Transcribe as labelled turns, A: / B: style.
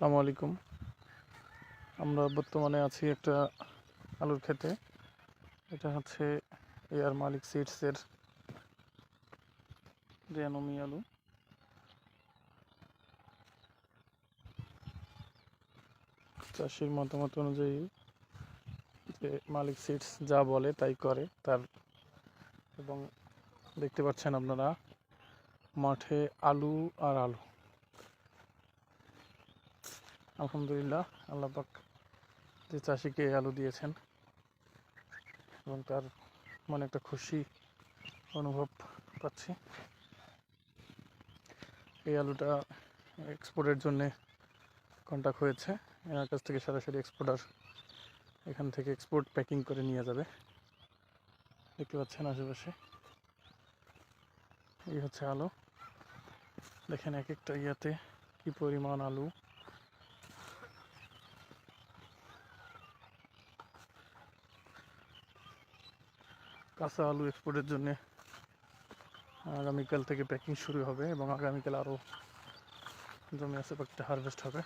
A: আসসালামু আলাইকুম। আমরা বর্তমানে আছি একটা আলুর ক্ষেতে। এটা হচ্ছে এয়ার মালিক সিডসের রেয়ানমি আলু। চাষির মতামত অনুযায়ী যে মালিক সিডস যা বলে তাই করে তার এবং দেখতে পাচ্ছেন আপনারা, মাঠে আলু আর আলু। আলহামদুলিল্লাহ, আল্লাহ পাক যে চাষিকে আলু দিয়েছেন এবং তার মনে একটা খুশি অনুভব পাচ্ছি। এই আলুটা এক্সপোর্টের জন্যে কন্ট্যাক্ট হয়েছে। এনার কাছ থেকে সরাসরি এক্সপোর্টার এখান থেকে এক্সপোর্ট প্যাকিং করে নিয়ে যাবে। দেখতে পাচ্ছেন আশেপাশে। এই হচ্ছে আলু। দেখেন এক একটা ইয়াতে কি পরিমাণ আলু কাঁচা আলু এক্সপোর্টের জন্যে। আগামীকাল থেকে প্যাকিং শুরু হবে এবং আগামীকাল আরও জমি আছে হারভেস্ট হবে।